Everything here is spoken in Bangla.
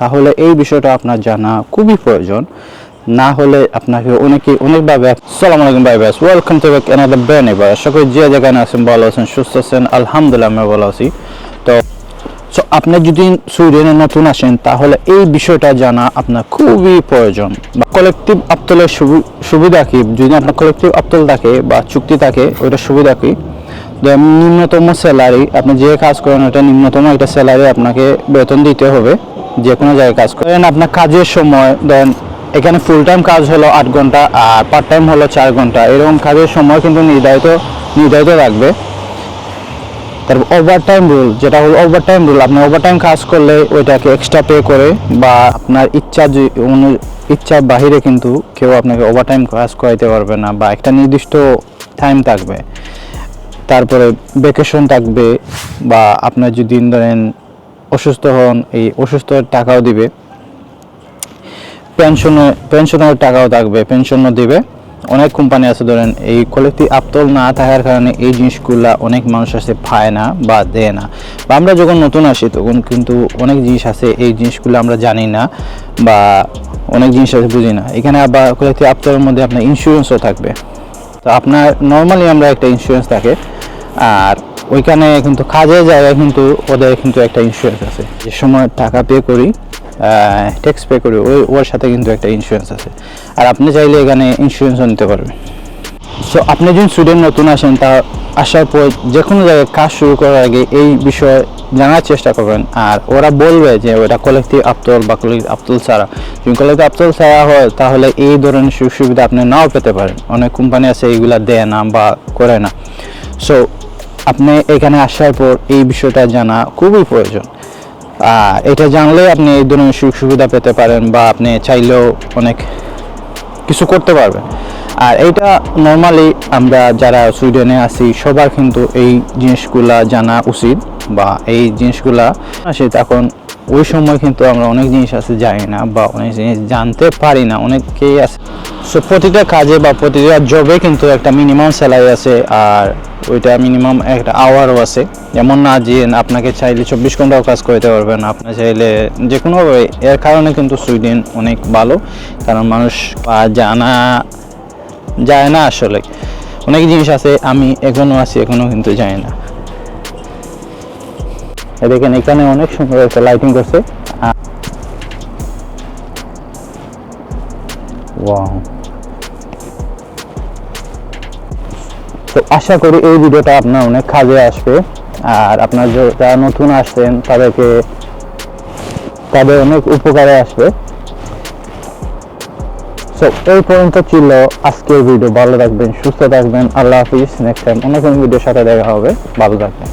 তাহলে এই বিষয়টা আপনার জানা খুবই প্রয়োজন। না হলে আপনাকে অনেকে অনেকভাবে সালাম আলাইকুম ভাই ব্যাস welcome to back another ban এবার আশা করি যে যেখানে আছেন, ভালো আছেন, সুস্থ আছেন, আলহামদুলিল্লাহ আমি ভালো আছি। তো সো আপনি যদি সুইডেনে নতুন আসেন, তাহলে এই বিষয়টা জানা আপনার খুবই প্রয়োজন। বা কলেকটিভ আপ্তলের সুবি- সুবিধা কি? যদি আপনার কলেকটিভ আপ্তল থাকে বা চুক্তি থাকে, ওইটা সুবিধা কি? নিম্নতম স্যালারি আপনি যে কাজ করেন ওটা নিম্নতম একটা স্যালারি আপনাকে বেতন দিতে হবে। যে কোনো জায়গায় কাজ করেন। আপনার কাজের সময় দেন এখানে ফুল টাইম কাজ হলো আট ঘণ্টা আর পার্ট টাইম হলো চার ঘণ্টা। এরকম কাজের সময় কিন্তু নির্ধারিত নির্ধারিত রাখবে। তারপর ওভার টাইম রুল যেটা হলো ওভার টাইম রুল আপনি ওভার টাইম কাজ করলে ওইটাকে এক্সট্রা পে করে বা আপনার ইচ্ছা যে- ইচ্ছার বাহিরে কিন্তু কেউ আপনাকে ওভার টাইম কাজ করাইতে পারবে না বা একটা নির্দিষ্ট টাইম থাকবে। তারপরে ভ্যাকেশন থাকবে বা আপনার যদি ধরেন অসুস্থ হন, এই অসুস্থ টাকাও দিবে। পেনশনে, পেনশনের টাকাও থাকবে, পেনশনও দিবে। অনেক কোম্পানি আছে, ধরেন, এই কলেক্টিভ আপতল না থাকার কারণে এই জিনিসগুলা অনেক মানুষ আছে পায় না বা দেয় না। বা আমরা যখন নতুন আসি, তখন কিন্তু অনেক জিনিস আছে, এই জিনিসগুলো আমরা জানি না বা অনেক জিনিস আছে বুঝি না। এখানে আবার কলেক্টিভ আপতলের মধ্যে আপনার ইন্স্যুরেন্সও থাকবে। তো আপনার নর্মালি আমরা একটা ইন্স্যুরেন্স থাকে, আর ওইখানে কিন্তু কাজের জায়গায় কিন্তু ওদের কিন্তু একটা ইন্স্যুরেন্স আছে। যে সময় টাকা পে করি ট্যাক্স পে করি, ওই, ওর সাথে কিন্তু একটা ইন্স্যুরেন্স আছে। আর আপনি চাইলে এখানে ইন্স্যুরেন্সও নিতে পারবেন। সো আপনি যখন স্টুডেন্ট নতুন আসেন, তা আসার পর যে কোনো জায়গায় কাজ শুরু করার আগে এই বিষয়ে জানার চেষ্টা করবেন। আর ওরা বলবে যে ওটা কলেক্টিভ আপ্তল বা কলেক্টিভ আপ্তল ছাড়া। যদি কলেক্টিভ আপ্তল ছাড়া হয়, তাহলে এই ধরনের সুযোগ সুবিধা আপনি নাও পেতে পারেন। অনেক কোম্পানি আছে এইগুলা দেয় না বা করে না। সো আপনি এখানে আসার পর এই বিষয়টা জানা খুবই প্রয়োজন। এটা জানলে আপনি এই ধরনের সুযোগ সুবিধা পেতে পারেন বা আপনি চাইলেও অনেক কিছু করতে পারবেন। আর এইটা নর্মালি আমরা যারা সুইডেনে আছি, সবার কিন্তু এই জিনিসগুলা জানা উচিত বা এই জিনিসগুলা আসে তখন ওই সময় কিন্তু আমরা অনেক জিনিস আছে জানি না বা অনেক জিনিস জানতে পারি না, অনেকেই আছে। সো প্রতিটা কাজে বা প্রতিটা জবে কিন্তু একটা মিনিমাম স্যালারি আছে আর ওইটা মিনিমাম একটা আওয়ারও আছে। এমন না যে আপনাকে চাইলে চব্বিশ ঘন্টাও কাজ করতে পারবেন, আপনার চাইলে যে কোনোভাবে এর কারণে কিন্তু সুইডেন অনেক ভালো, কারণ মানুষ জানা যায় না আসলে। অনেক জিনিস আছে, আমি এখনও আছি এখনও কিন্তু জানি না। দেখেন, এখানে অনেক সুন্দর একটা লাইটিং করছে। তো আশা করি এই ভিডিওটা আপনার অনেক কাজে আসবে। আর আপনার যারা নতুন আসছেন, তাদেরকে তাদের অনেক উপকারে আসবে। সো এই পর্যন্ত ছিল আজকের ভিডিও ভালো থাকবেন, সুস্থ থাকবেন। আল্লাহ হাফিজ। নেক্সট টাইম অন্য কোনো ভিডিওর সাথে দেখা হবে। ভালো থাকবেন।